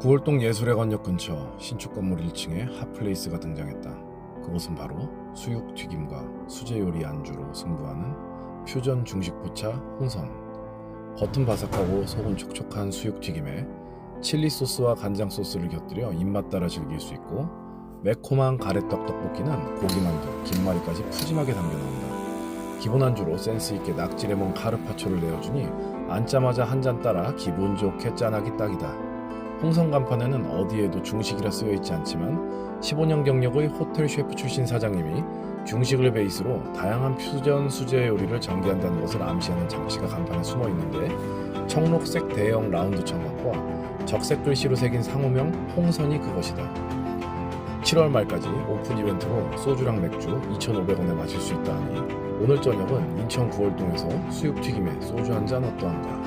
구월동 예술의 건역 근처 신축 건물 1층에 핫플레이스가 등장했다. 그곳은 바로 수육 튀김과 수제 요리 안주로 승부하는 퓨전 중식 포차 홍선. 겉은 바삭하고 속은 촉촉한 수육 튀김에 칠리 소스와 간장 소스를 곁들여 입맛 따라 즐길 수 있고 매콤한 가래떡 떡볶이는 고기만두, 김말이까지 푸짐하게 담겨 나온다. 기본 안주로 센스 있게 낙지 레몬 카르파초를 내어주니 앉자마자 한 잔 따라 기분 좋게 짠하기 딱이다. 홍성 간판에는 어디에도 중식이라 쓰여 있지 않지만 15년 경력의 호텔 셰프 출신 사장님이 중식을 베이스로 다양한 퓨전 수제 요리를 전개한다는 것을 암시하는 장치가 간판에 숨어 있는데 청록색 대형 라운드 청각과 적색 글씨로 새긴 상호명 홍선이 그것이다. 7월 말까지 오픈 이벤트로 소주랑 맥주 2,500원에 마실 수 있다 하니 오늘 저녁은 인천 구월동에서 수육튀김에 소주 한 잔 어떠한가?